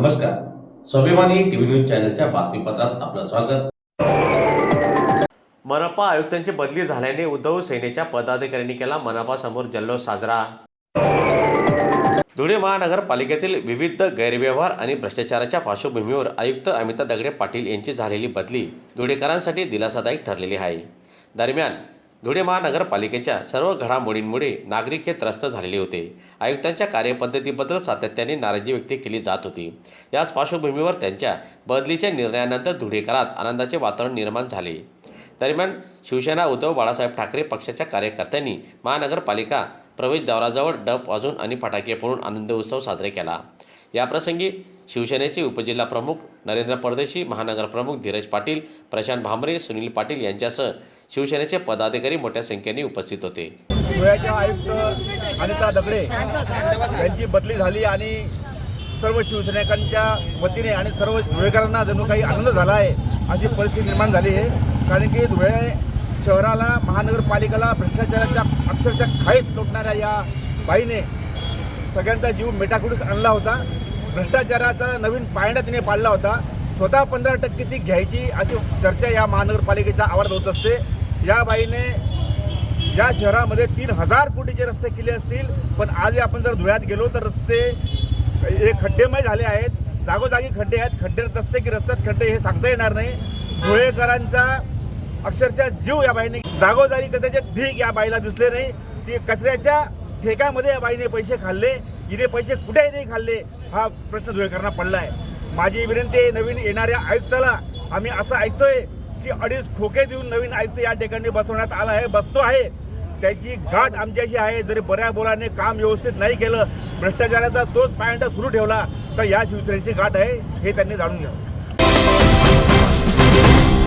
नमस्कार. स्वाभिमानी TV news चॅनलच्या बातमीपत्रात आपलं स्वागत. मनपा आयुक्तांची बदली झाल्याने उद्धव सेनेच्या पदाधिकाऱ्यांनी केला मनपासमोर जल्लोष साजरा. धुळे महानगरपालिकेतील विविध गैरव्यवहार आणि भ्रष्टाचाराच्या पार्श्वभूमीवर आयुक्त अमिता दगडे पाटील यांची झालेली बदली धुळेकरांसाठी दिलासादायक ठरलेली आहे. दरम्यान धुळे महानगरपालिकेच्या सर्व घडामोडींमुळे नागरिक हे त्रस्त झालेले होते. आयुक्तांच्या कार्यपद्धतीबद्दल सातत्याने नाराजी व्यक्त केली जात होती. याच पार्श्वभूमीवर त्यांच्या बदलीच्या निर्णयानंतर धुळेकरात आनंदाचे वातावरण निर्माण झाले. दरम्यान शिवसेना उद्धव बाळासाहेब ठाकरे पक्षाच्या कार्यकर्त्यांनी महानगरपालिका प्रवेशद्वाराजवळ डप वाजवून आणि फटाके फोडून आनंद उत्सव साजरे केला. याप्रसंगी शिवसेनेचे उपजिल्हा प्रमुख नरेंद्र परदेशी महानगरप्रमुख धीरज पाटील प्रशांत भामरे सुनील पाटील यांच्यासह शिवसेनेचे पदाधिकारी मोठ्या संख्येने उपस्थित होते. धुळ्याच्या आयुक्त अनिता दगडे यांची बदली झाली आणि सर्व शिवसैनिकांच्या वतीने आणि सर्व धुळेकरांना जणू काही आनंद झाला आहे अशी परिस्थिती निर्माण झाली आहे. कारण की धुळे शहराला महानगरपालिकेला भ्रष्टाचाराच्या अक्षरशः खाईत लोटणाऱ्या या बाईने सगळ्यांचा जीव मेटाकुडीस आणला होता. भ्रष्टाचाराचा नवीन पायंडा तिने पाडला होता. स्वतः पंधरा टक्के ती घ्यायची अशी चर्चा या महानगरपालिकेच्या आवारात होत असते. या बाईने या शहरामध्ये तीन हजार कोटीचे रस्ते केले असतील पण आज आपण जर धुळ्यात गेलो तर रस्ते हे खड्डेमय झाले आहेत. जागोजागी खड्डे आहेत. खड्डे रस्ते की रस्त्यात खड्डे हे सांगता येणार नाही. धुळेकरांचा अक्षरशः जीव या बाईने जागोजागी कचऱ्याचे ढीक या बाईला दिसले नाही. ती कचऱ्याच्या ठेक्यामध्ये या बाईने पैसे खाल्ले. हिने पैसे कुठेही नाही खाल्ले हा प्रश्न धुळेकरांना पडला आहे माझी विनंती आहे नवीन येणाऱ्या आयुक्ताला आम्ही असं ऐकतोय. की अडीच खोके देऊन नवीन आयुक्त या ठिकाणी बसवण्यात आला आहे बसतो आहे. त्याची गाठ आमच्याशी आहे. जरी बऱ्या बोलाने काम व्यवस्थित नाही केलं भ्रष्टाचाराचा तोच पायंडा सुरू ठेवला तर या शिवसेनेची गाठ आहे हे त्यांनी जाणून घ्यावं.